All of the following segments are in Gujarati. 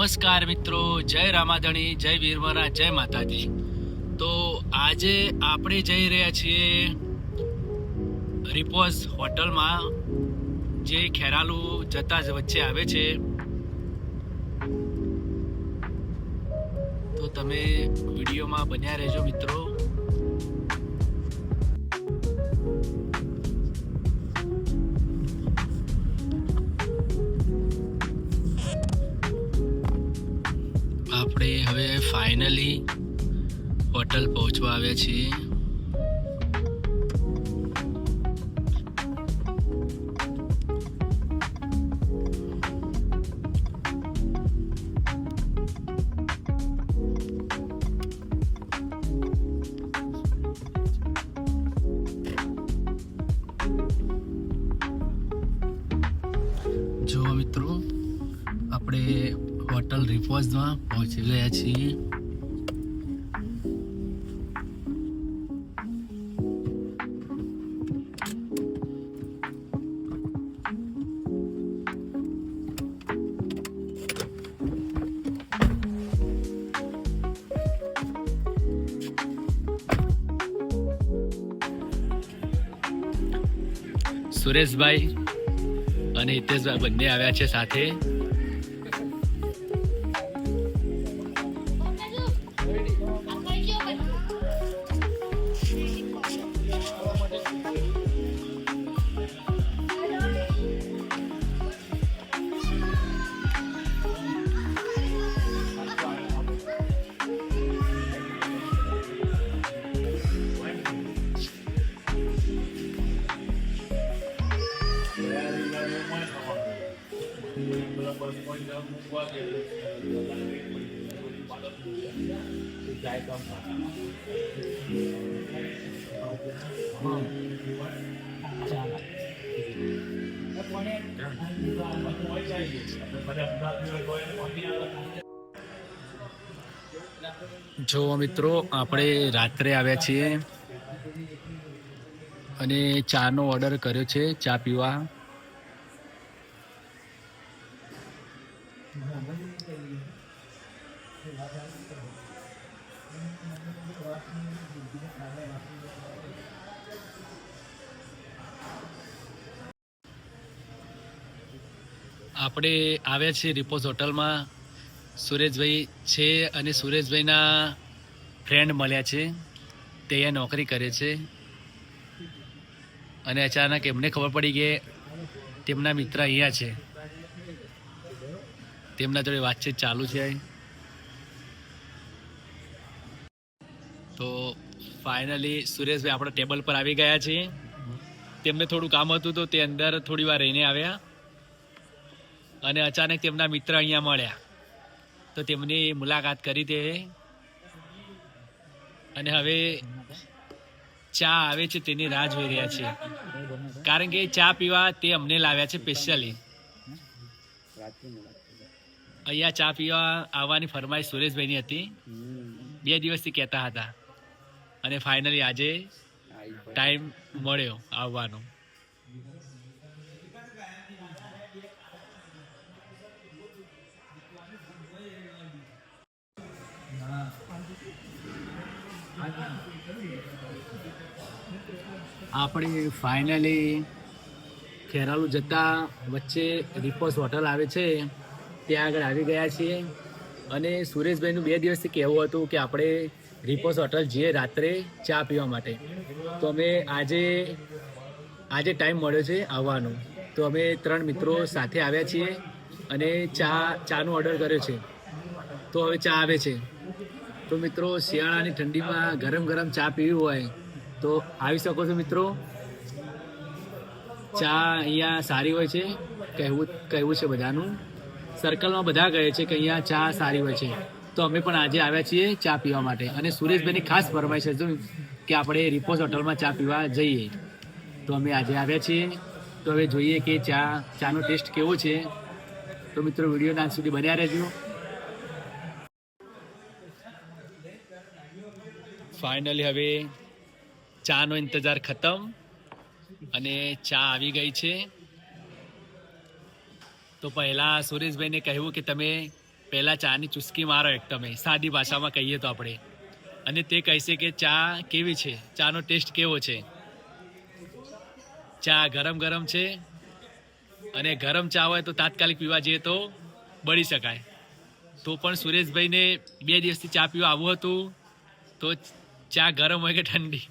નમસ્કાર મિત્રો, જય રામાધણી, જય વીરમરા જય માતાજી. તો આજે આપણે જઈ રહ્યા છીએ રિપોઝ હોટલમાં, જે ખેરાલુ જતા જ વચ્ચે આવે છે. તો તમે વિડીયોમાં બન્યા રહેજો મિત્રો. હવે ફાઇનલી હોટલ પહોંચવા આવ્યા છીએ. રિપોઝમાં પહોંચી ગયા છીએ. સુરેશભાઈ અને હિતેશભાઈ બંને આવ્યા છે સાથે. જો મિત્રો આપણે રાત્રે આવ્યા છીએ અને ચાનો ઓર્ડર કર્યો છે ચા પીવા. આપણે આવ્યા છીએ રિપોઝ હોટલમાં. સુરેશભાઈ છે અને સુરેશભાઈના ફ્રેન્ડ મળ્યા છે. તે અહીંયા નોકરી કરે છે. અને અચાનક એમને ખબર પડી કે તેમના મિત્ર અહીંયા છે. તેમના જોડે વાતચીત ચાલુ છે. તો ફાઇનલી સુરેશભાઈ આપણા ટેબલ પર આવી ગયા છે તેમને થોડું કામ હતું તો તે અંદર થોડી વાર રહીને આવ્યા. અને અચાનક તેમના મિત્ર અહીંયા મળ્યા. તો તેમની મુલાકાત કરી તે. અને હવે ચા આવે છે તેની રાહ જોઈ રહ્યા છે કારણ કે ચા પીવા તે અમને લાવ્યા છે સ્પેશિયલી અહીંયા ચા પીવા આવવાની ફરમાઈશ સુરેશભાઈની હતી. બે દિવસથી કહેતા હતા. અને ફાઇનલી આજે ટાઈમ મળ્યો આવવાનો. આપણે ફાઇનલી ખેરાલુ જતા વચ્ચે રિપોસ હોટલ આવે છે. ત્યાં આગળ આવી ગયા છીએ. અને સુરેશભાઈનું બે દિવસથી કહેવું હતું કે આપણે રિપોઝ હોટલ જઈએ રાત્રે ચા પીવા માટે. તો અમે આજે આજે ટાઈમ મળ્યો છે આવવાનો. તો અમે ત્રણ મિત્રો સાથે આવ્યા છીએ અને ચા, ચાનો ઓર્ડર કર્યો છે. તો હવે ચા આવે છે. તો મિત્રો, શિયાળાની ઠંડીમાં ગરમ ગરમ ચા પીવી હોય તો આવી શકો છો મિત્રો. ચા અહીંયા સારી હોય છે, કહેવું કહેવું છે બધાનું. સર્કલમાં બધા કહે છે કે અહીંયા ચા સારી હોય છે. તો અમે પણ આજે આવ્યા છીએ ચા પીવા માટે. અને સુરેશભાઈની ખાસ ફરમાઈશ હતું કે આપણે રિપોઝ હોટલમાં ચા પીવા જઈએ. તો અમે આજે આવ્યા છીએ. તો હવે જોઈએ કે ચા, ચાનો ટેસ્ટ કેવો છે. તો મિત્રો વિડીયોના અંત સુધી બન્યા રહેજો. ફાઇનલી હવે ચાનો ઇંતજાર ખતમ અને ચા આવી ગઈ છે. તો પહેલાં સુરેશભાઈને કહ્યું કે તમે પહેલાં ચાની ચુસ્કી મારો એક તમે સાદી ભાષામાં કહીએ તો આપણે. અને તે કહેશે કે ચા કેવી છે? ચાનો ટેસ્ટ કેવો છે? ચા ગરમ ગરમ છે. અને ગરમ ચા હોય તો તાત્કાલિક પીવા જઈએ તો બળી શકાય. તો પણ સુરેશભાઈને બે દિવસથી ચા પીવા આવવું હતું તો ચા ગરમ હોય કે ઠંડી?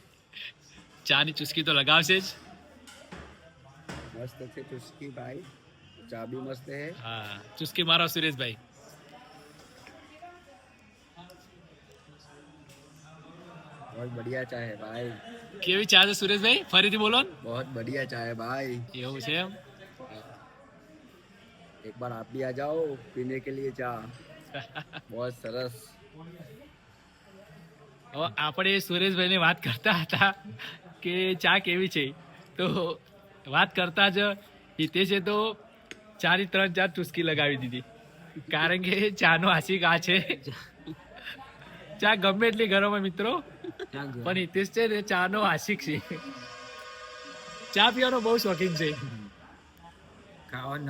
ચાની ચુસ્કી તો લગાવશે જ. મસ્ત છે ચુસ્કી ભાઈ. ચા બી મસ્ત હે. હા ચુસ્કી મારો સુરેશભાઈ. बहुत बढ़िया चाय है भाई કેવી ચા છે સુરેશભાઈ ફરીથી બોલો ને. बहुत बढ़िया चाय है भाई એવું છે એમ एक बार आप भी आ जाओ पीने के लिए चा बहुत सरस હવે આપણે સુરેશભાઈને વાત કરતા હતા કે ચા કેવી છે તો વાત કરતા જ હિતેશે તો ચાની ત્રણ ચાર ચુસ્કી લગાવી દીધી કારણ કે ચાનો આશિક આ છે ચા ગમે એટલી ગરમ મિત્રો. પણ હિતેશ છે ને ચાનો આશિક છે. ચા પીવાનો બહુ શોખીન છે. ન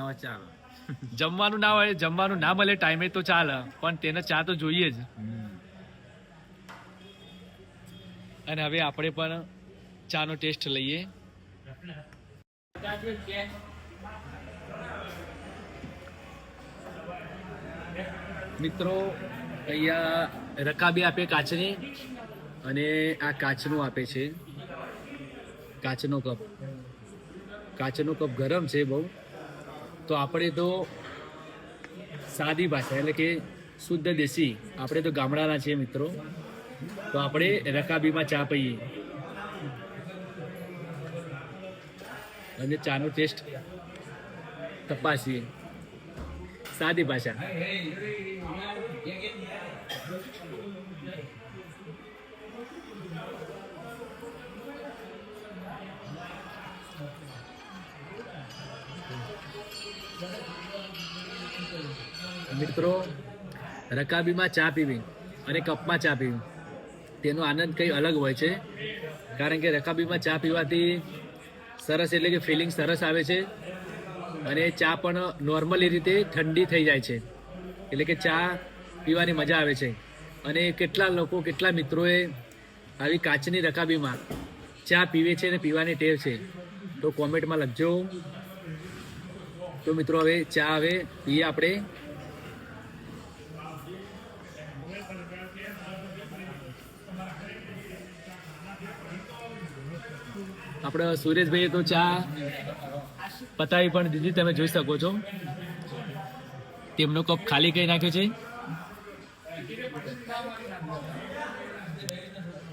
જમવાનું ના હોય જમવાનું ના મળે ટાઈમે તો ચાલે. પણ તેને ચા તો જોઈએ જ. અને હવે આપણે પણ ચાનો ટેસ્ટ લઈએ. મિત્રો અહીંયા રકાબી આપે કાચની અને આ કાચનું આપે છે. કાચનો કપ. કાચનો કપ ગરમ છે બહુ. તો આપણે તો સાદી ભાષા, એટલે કે શુદ્ધ દેશી. આપણે તો ગામડાના છીએ મિત્રો. તો આપણે રકાબીમાં ચા પીએ. અને ચાનો ટેસ્ટ તપાસીએ. સાદી ભાષા. મિત્રો, રકાબીમાં ચા પીવી અને કપમાં ચા પીવી. તેનો આનંદ કંઈ અલગ હોય છે. કારણ કે રકાબીમાં ચા પીવાથી સરસ એટલે કે ફિલિંગ સરસ આવે છે અને ચા પણ નોર્મલી રીતે ઠંડી થઈ જાય છે. એટલે કે ચા પીવાની મજા આવે છે. અને કેટલા લોકો, કેટલા મિત્રોએ આવી કાચની રકાબીમાં ચા પીવે છે અને પીવાની ટેવ છે. તો કોમેન્ટમાં લખજો. તો મિત્રો, હવે ચા હવે પીએ આપણે. આપણે સુરેશભાઈએ તો ચા પતાવી પણ દીધી, તમે જોઈ શકો છો. તેમનો કપ ખાલી કરી નાખ્યો છે.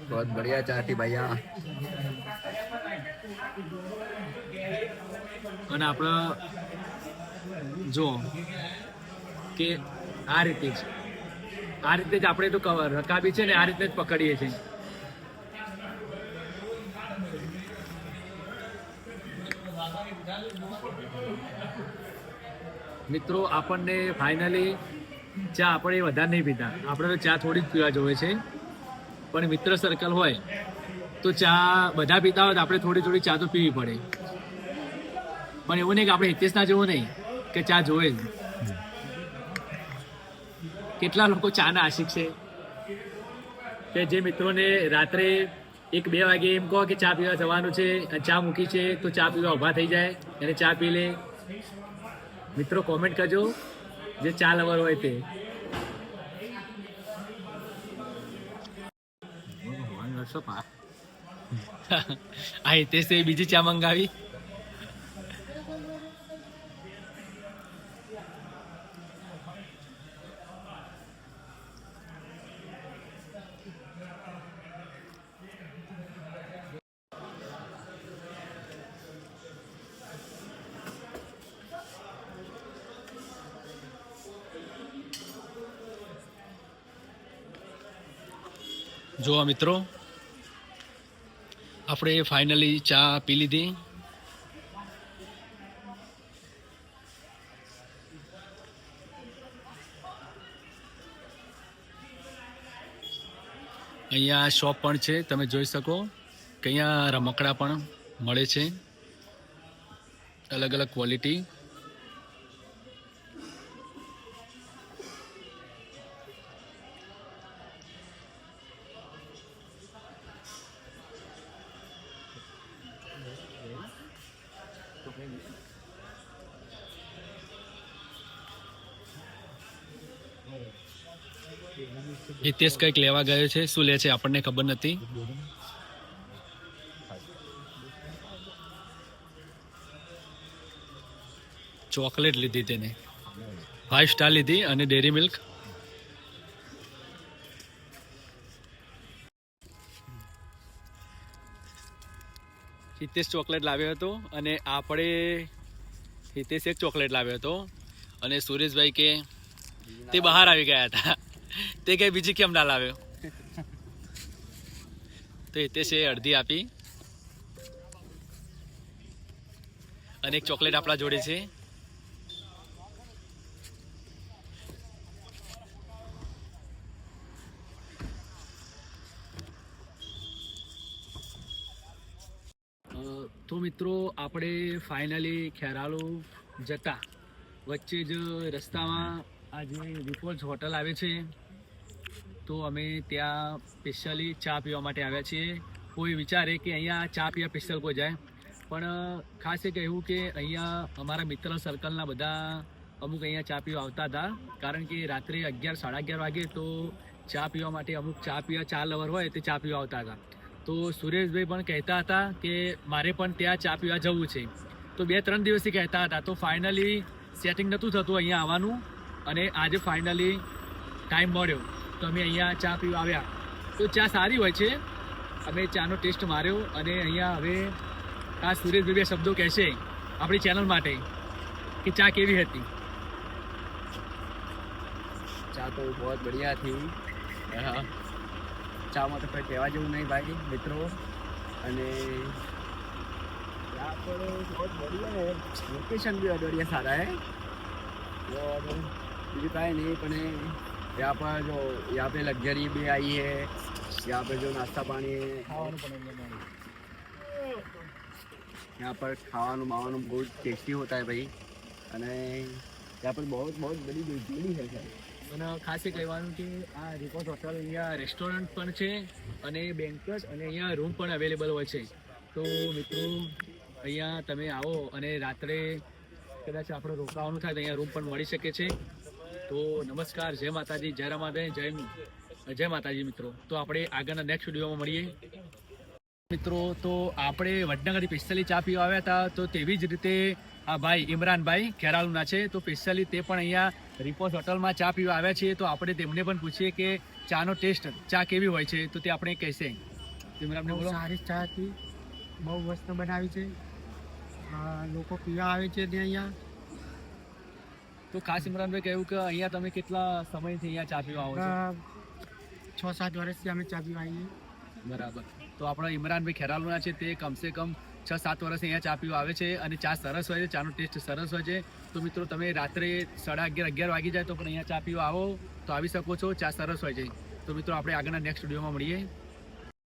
बहुत बढ़िया चाय थी भैया અને આપણે જો કે આ રીતે જ આ રીતે જ આપણે તો ક- રકાબી છે ને આ રીતે જ પકડીએ છીએ મિત્રો આપણને ફાઇનલી ચા આપણે વધારે નહીં પીતા. આપણે તો ચા થોડી જ પીવા જોવે છે. પણ મિત્ર સર્કલ હોય, તો ચા બધા પીતા હોય તો આપણે થોડી થોડી ચા તો પીવી પડે. પણ એવું નહીં કે આપણે હિતેશના જેવું નહીં, કે ચા જોવે જ કેટલા લોકો ચાના આશિક છે, કે જે મિત્રોને રાત્રે એક બે વાગે એમ કહો કે ચા પીવા જવાનું છે ચા મૂકી છે, તો ચા પીવા ઊભા થઈ જાય, અને ચા પી લે. મિત્રો કોમેન્ટ કરજો. જે ચા લવર હોય તે. આ હિતેશે બીજી ચા મંગાવી. જો મિત્રો, આપણે ફાઇનલી ચા પી લીધી. અહીંયા શોપ પણ છે, તમે જોઈ શકો કે અહીંયા રમકડા પણ મળે છે. અલગ અલગ ક્વોલિટી હિતેશ કંઈક લેવા ગયો છે? શું લે છે? આપણને ખબર નથી. ચોકલેટ લીધી તેને. ફાઈવ સ્ટાર લીધી અને ડેરી મિલ્ક હિતેશ ચોકલેટ લાવ્યો હતો અને આપણે હિતેશ એક ચોકલેટ લાવ્યો હતો. અને સુરેશભાઈ કે તે બહાર આવી ગયા હતા. તે કઈ બીજી કેમ ના લાવ્યો? તો હિતેશે અડધી આપી. અને એક ચોકલેટ આપણા જોડે છે. તો મિત્રો આપણે ફાઇનલી ખેરાલુ જતા. વચ્ચે જ રસ્તામાં આ જે વિપોલ્સ હોટલ આવે છે. તો અમે ત્યાં સ્પેશિયલી ચા પીવા માટે આવ્યા છીએ. કોઈ વિચારે કે અહીંયા ચા પીવા સ્પેશિયલ કોઈ જાય. પણ ખાસ એ કહેવું કે અહીંયા અમારા મિત્ર સર્કલના બધા અમુક અહીંયા ચા પીવા આવતા હતા. કારણ કે રાત્રે અગિયાર, સાડા અગિયાર વાગે તો ચા પીવા માટે અમુક ચા પીવા ચા લવર હોય તે ચા પીવા આવતા હતા. તો સુરેશભાઈ પણ કહેતા હતા કે મારે પણ ત્યાં ચા પીવા જવું છે. તો બે, ત્રણ દિવસથી કહેતા હતા. તો ફાઇનલી સેટિંગ નહોતું થતું અહીંયા આવવાનું અને આજે ફાઇનલી ટાઈમ મળ્યો. તો અમે અહીંયા ચા પીવા આવ્યા. તો ચા સારી હોય છે. અમે ચાનો ટેસ્ટ માર્યો અને અહીંયા હવે આ સુરેશભાઈ બે શબ્દો કહેશે આપણી ચેનલ માટે કે ચા કેવી હતી? ચા તો બહુ બઢિયા હતી. ચામાં તો કંઈ કહેવા જેવું નહીં ભાઈ, મિત્રો. અને ચા તો બહુ બધી લોકેશન બી અડોડિયા સારા હે. બીજું કાંઈ નહીં, પણ यहाँ पर जो यहाँ पे लग्जरी भी आई है यहाँ पे जो नाश्ता पानी है यहाँ पर ખાવાનું બાવાનું બહુ ટેસ્ટી હોતા है ભાઈ અને यहाँ पर बहुत बहुत बड़ी बिल्डिंग है सर અને ખાસ એ કહેવાનું કે આ રિપોર્ટ હોટલ અહીંયા રેસ્ટોરન્ટ પણ છે અને બેન્કટ અને અહીંયા રૂમ પણ અવેલેબલ હોય છે તો મિત્રો અહીંયા તમે આવો અને રાત્રે કદાચ આપણે રોકાવાનું થાય તો અહીંયા રૂમ પણ મળી શકે છે તો નમસ્કાર જય માતાજી જય રમાદે જય જય માતાજી મિત્રો. તો આપણે આગળના નેક્સ્ટ વિડીયોમાં મળીએ. મિત્રો તો આપણે વડનગર પિસ્તાલી ચા પીવા આવ્યા હતા. તો તેવી જ રીતે આ ભાઈ ઇમરાનભાઈ ખેરાલુના છે. તો સ્પેશિયલી તે પણ અહીંયા રિપોર્ટ હોટલમાં ચા પીવા આવ્યા છે તો આપણે તેમને પણ પૂછીએ કે ચાનો ટેસ્ટ ચા કેવી હોય છે? તો તે આપણે કહેશે. ઇમરાનને બોલો. સારી ચા હતી. બહુ મસ્ત બનાવી છે. લોકો પીવા આવે છે ત્યાં અહીંયા. તો ખાસ ઇમરાનભાઈ કહ્યું કે અહીંયા તમે કેટલા સમયથી અહીંયા ચા પીવા આવો છો? છ સાત વર્ષથી અમે ચા પીવા આવીએ. બરાબર. તો આપણા ઇમરાનભાઈ ખેરાલુના છે તે કમસે કમ છ સાત વર્ષ અહીંયા ચા પીવા આવે છે અને ચા સરસ હોય છે ચાનો ટેસ્ટ સરસ હોય છે. તો મિત્રો તમે રાત્રે સાડા અગિયાર અગિયાર વાગી જાય તો પણ અહીંયા ચા પીવા આવો. તો આવી શકો છો ચા સરસ હોય છે. તો મિત્રો આપણે આગળના નેક્સ્ટ વિડીયોમાં મળીએ.